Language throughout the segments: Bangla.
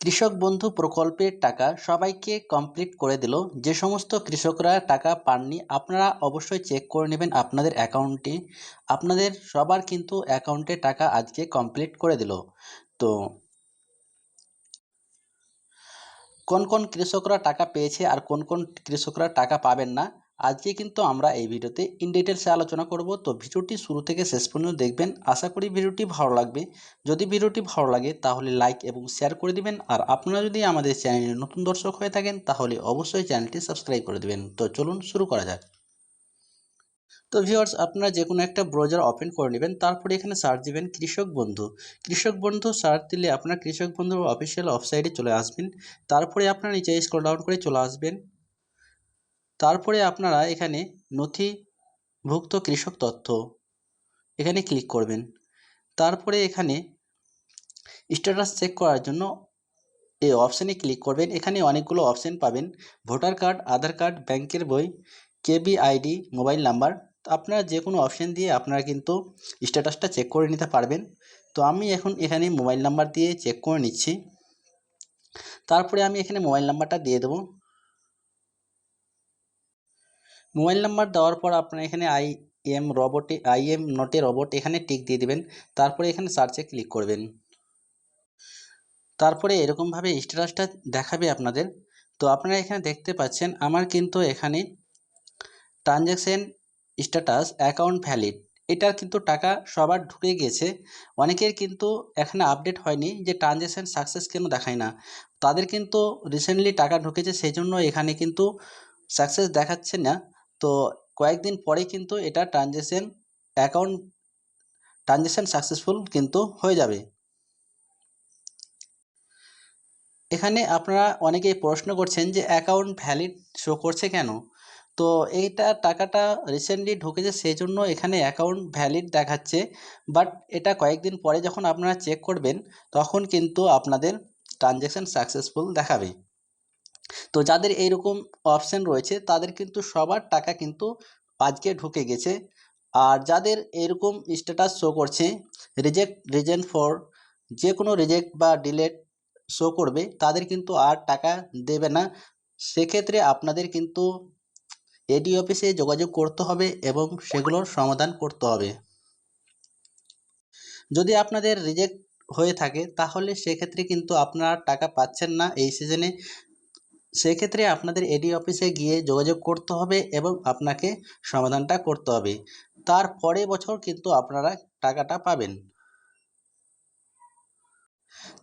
কৃষক বন্ধু প্রকল্পের টাকা সবাইকে কমপ্লিট করে দিল। যে সমস্ত কৃষকরা টাকা পাননি, আপনারা অবশ্যই চেক করে নেবেন আপনাদের অ্যাকাউন্টে আপনাদের সবার কিন্তু অ্যাকাউন্টে টাকা আজকে কমপ্লিট করে দিল। তো কোন কোন কৃষকরা টাকা পেয়েছে আর কোন কোন কৃষকরা টাকা পাবেন না আজকে কিন্তু আমরা এই ভিডিওতে ইন ডিটেলসে আলোচনা করব। তো ভিডিওটি শুরু থেকে শেষ পর্যন্ত দেখবেন। আশা করি ভিডিওটি ভালো লাগবে। যদি ভিডিওটি ভালো লাগে তাহলে লাইক এবং শেয়ার করে দিবেন। আর আপনারা যদি আমাদের চ্যানেলে নতুন দর্শক হয়ে থাকেন তাহলে অবশ্যই চ্যানেলটি সাবস্ক্রাইব করে দিবেন। তো চলুন শুরু করা যাক। তো ভিউয়ার্স আপনারা যে কোনো একটা ব্রাউজার ওপেন করে নেবেন, তারপরে এখানে সার্চ দিবেন কৃষক বন্ধু। কৃষক বন্ধু সার্চ দিলে আপনার কৃষক বন্ধুর অফিসিয়াল ওয়েবসাইটে চলে আসবেন। তারপরে আপনারা নিচে স্ক্রল ডাউন করে চলে আসবেন। তারপরে আপনারা এখানে নথিভুক্ত কৃষক তথ্য এখানে ক্লিক করবেন। তারপরে এখানে স্ট্যাটাস চেক করার জন্য এই অপশানে ক্লিক করবেন। এখানে অনেকগুলো অপশান পাবেন। ভোটার কার্ড, আধার কার্ড, ব্যাংকের বই কেবি আইডি মোবাইল নাম্বার আপনারা যে কোনো অপশান দিয়ে আপনারা কিন্তু স্ট্যাটাসটা চেক করে নিতে পারবেন। তো আমি এখন এখানে মোবাইল নাম্বার দিয়ে চেক করে নিচ্ছি। তারপরে আমি এখানে মোবাইল নাম্বারটা দিয়ে দেবো। মোবাইল নাম্বার দেওয়ার পর আপনার এখানে আই এম রবটে আই এম নটে রবট এখানে টিক দিয়ে দিবেন। তারপরে এখানে সার্চে ক্লিক করবেন। তারপরে এরকমভাবে স্ট্যাটাসটা দেখাবে আপনাদের। তো আপনারা এখানে দেখতে পাচ্ছেন, আমার কিন্তু এখানে ট্রানজ্যাকশান স্ট্যাটাস অ্যাকাউন্ট ভ্যালিড এটার কিন্তু টাকা সবার ঢুকে গিয়েছে অনেকের কিন্তু এখানে আপডেট হয়নি যে ট্রানজ্যাকশান সাকসেস কেন দেখায় না। তাদের কিন্তু রিসেন্টলি টাকা ঢুকেছে সেই জন্য এখানে কিন্তু সাকসেস দেখাচ্ছে না। তো কয়েকদিন পরে কিন্তু এটা ট্রানজ্যাকশান অ্যাকাউন্ট ট্রানজ্যাকশান সাকসেসফুল কিন্তু হয়ে যাবে। এখানে আপনারা অনেকেই প্রশ্ন করছেন যে অ্যাকাউন্ট ভ্যালিড শো করছে কেন? তো এইটা টাকাটা রিসেন্টলি ঢুকেছে সেই জন্য এখানে অ্যাকাউন্ট ভ্যালিড দেখাচ্ছে। বাট এটা কয়েকদিন পরে যখন আপনারা চেক করবেন, তখন কিন্তু আপনাদের ট্রানজ্যাকশান সাকসেসফুল দেখাবে। তো যাদের এইরকম অপশান রয়েছে, তাদের কিন্তু সবার টাকা কিন্তু আজকে ঢুকে গেছে। আর যাদের এরকম স্ট্যাটাস শো করছে রিজেক্ট রিজেন ফর যে কোনো রিজেক্ট বা ডিলেট শো করবে, তাদের কিন্তু আর টাকা দেবে না। সেক্ষেত্রে আপনাদের কিন্তু এডি অফিসে যোগাযোগ করতে হবে এবং সেগুলোর সমাধান করতে হবে। যদি আপনাদের রিজেক্ট হয়ে থাকে, তাহলে সেক্ষেত্রে কিন্তু আপনারা টাকা পাচ্ছেন না এই সিজনে সেক্ষেত্রে আপনাদের এডি অফিসে গিয়ে যোগাযোগ করতে হবে এবং আপনাকে সমাধানটা করতে হবে। তার পরে বছর কিন্তু আপনারা টাকাটা পাবেন।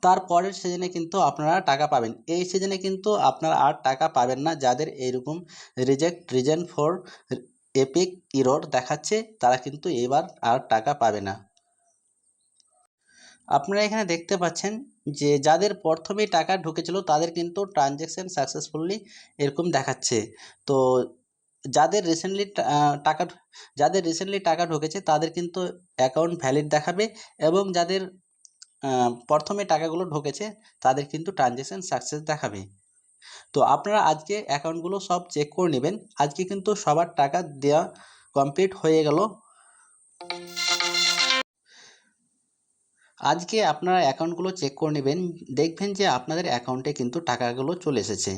তার পরের সিজনে কিন্তু আপনারা টাকা পাবেন। এই সিজনে কিন্তু আপনারা আর টাকা পাবেন না। যাদের এইরকম reject reason for EPIC error দেখাচ্ছে, তারা কিন্তু এবার আর টাকা পাবে না। আপনারা এখানে দেখতে পাচ্ছেন যে যাদের প্রথমে টাকা ঢুকেছিল তাদের কিন্তু ট্রানজ্যাকশান সাকসেসফুলি এরকম দেখাচ্ছে। তো যাদের রিসেন্টলি টাকা যাদের রিসেন্টলি টাকা ঢুকেছে তাদের কিন্তু অ্যাকাউন্ট ভ্যালিড দেখাবে এবং যাদের প্রথমে টাকাগুলো ঢুকেছে তাদের কিন্তু ট্রানজ্যাকশান সাকসেস দেখাবে। তো আপনারা আজকে অ্যাকাউন্টগুলো সব চেক করে নেবেন। আজকে কিন্তু সবার টাকা দেওয়া কমপ্লিট হয়ে গেল। আজকে আপনারা অ্যাকাউন্টগুলো চেক করে নেবেন, দেখবেন যে আপনাদের অ্যাকাউন্টে কিন্তু টাকাগুলো চলে এসেছে।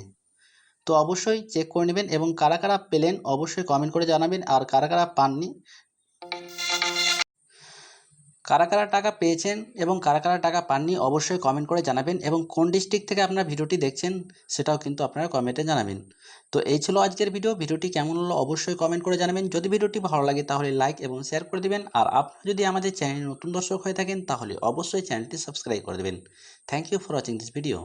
তো অবশ্যই চেক করে নেবেন এবং কারা কারা পেলেন অবশ্যই কমেন্ট করে জানাবেন, আর কারা কারা পাননি কারা কারা টাকা পেয়েছেন এবং কারা কারা টাকা পাননি অবশ্যই কমেন্ট করে জানাবেন এবং কোন ডিস্ট্রিক্ট থেকে আপনারা ভিডিওটি দেখছেন সেটাও কিন্তু আপনারা কমেন্টে জানাবেন। তো এই ছিল আজকের ভিডিও ভিডিওটি কেমন হলো অবশ্যই কমেন্ট করে জানাবেন। যদি ভিডিওটি ভালো লাগে তাহলে লাইক এবং শেয়ার করে দেবেন। আর আপনারা যদি আমাদের চ্যানেলে নতুন দর্শক হয়ে থাকেন তাহলে অবশ্যই চ্যানেলটি সাবস্ক্রাইব করে দেবেন। Thank you for watching this video